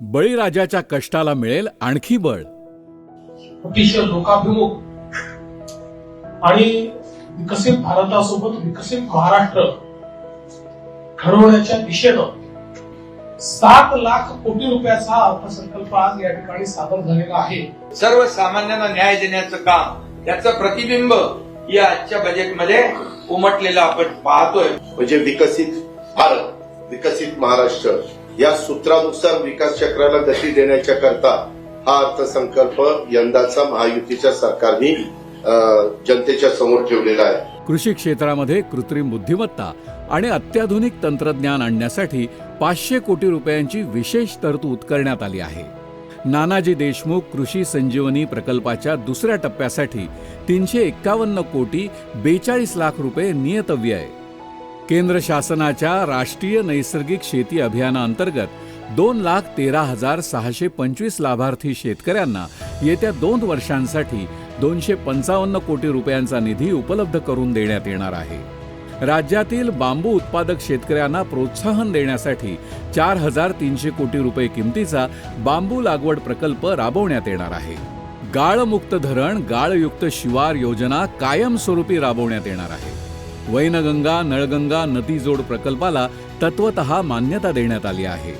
बळीराजाच्या कष्टाला मिळेल आणखी बळ. अतिशय लोकाभिमुख आणि विकसित भारतासोबत विकसित महाराष्ट्र घडवण्याच्या दिशेनं सात लाख कोटी रुपयाचा अर्थसंकल्प आज या ठिकाणी सादर झालेला आहे. सर्वसामान्यांना न्याय देण्याचं काम त्याचं प्रतिबिंब या आजच्या बजेटमध्ये उमटलेलं आपण पाहतोय. म्हणजे विकसित भारत विकसित महाराष्ट्र या सूत्रानुसार विकास चक्राला गती देण्याच्या करता हा अर्थसंकल्प यंदाचा महायुतीच्या सरकारने जनतेच्या समोर ठेवलेला आहे. कृषी क्षेत्रामध्ये कृत्रिम बुद्धिमत्ता आणि अत्याधुनिक तंत्रज्ञान आणण्यासाठी पाचशे कोटी रुपयांची विशेष तरतूद करण्यात आली आहे. नानाजी देशमुख कृषी संजीवनी प्रकल्पाच्या दुसऱ्या टप्प्यासाठी तीनशे एक्कावन्न कोटी बेचाळीस लाख रुपये नियतव्य आहे. केंद्र शासनाच्या राष्ट्रीय नैसर्गिक शेती अभियानाअंतर्गत दोन लाख तेरा हजार सहाशे पंचवीस लाभार्थी शेतकऱ्यांना येत्या दोन वर्षांसाठी दोनशे पंचावन्न कोटी रुपयांचा निधी उपलब्ध करून देण्यात येणार आहे. राज्यातील बांबू उत्पादक शेतकऱ्यांना प्रोत्साहन देण्यासाठी चार हजार तीनशे कोटी रुपये किमतीचा बांबू लागवड प्रकल्प राबवण्यात येणार आहे. गाळमुक्त धरण गाळयुक्त शिवार योजना कायमस्वरूपी राबवण्यात येणार आहे. वैनगंगा नळगंगा नदीजोड प्रकल्पाला तत्वत मान्यता देण्यात आली आहे.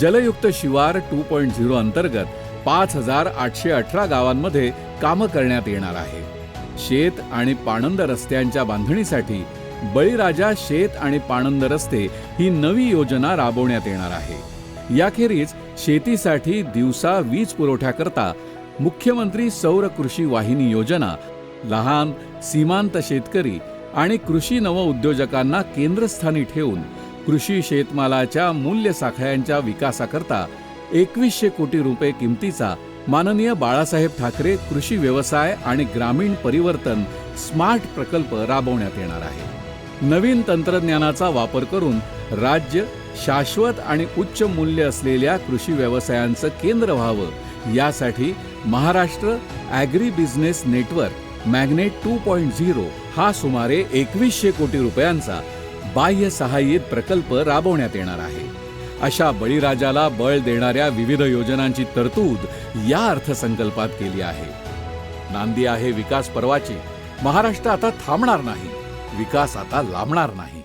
जलयुक्त शिवार टू पॉईंट झिरो अंतर्गत पाच हजार आठशे अठरा गावांमध्ये कामं करण्यात येणार आहे. शेत आणि पाणंद रस्त्यांच्या बांधणीसाठी बळीराजा शेत आणि पाणंद रस्ते ही नवी योजना राबवण्यात येणार आहे. याखेरीज शेतीसाठी दिवसा वीज पुरवठ्याकरता मुख्यमंत्री सौर कृषी वाहिनी योजना लहान सीमांत शेतकरी आणि कृषी नवउद्योजकांना केंद्रस्थानी ठेवून कृषी शेतमालाच्या मूल्य साखळ्यांच्या विकासाकरता एकवीसशे कोटी रुपये किमतीचा माननीय बाळासाहेब ठाकरे कृषी व्यवसाय आणि ग्रामीण परिवर्तन स्मार्ट प्रकल्प राबवण्यात येणार आहे. नवीन तंत्रज्ञानाचा वापर करून राज्य शाश्वत आणि उच्च मूल्य असलेल्या कृषी व्यवसायांचं केंद्र व्हावं यासाठी Maharashtra agri business network magnet two point zero हा सुमारे एकवीसशे कोटी रुपयांचा बाह्य सहाय्यित प्रकल्प राबवण्यात येणार आहे. अशा बळीराजाला बळ देणाऱ्या विविध योजनांची तरतूद या अर्थसंकल्पात केली आहे. नांदी आहे विकास पर्वाची. महाराष्ट्र आता थांबणार नाही. विकास आता लांबणार नाही.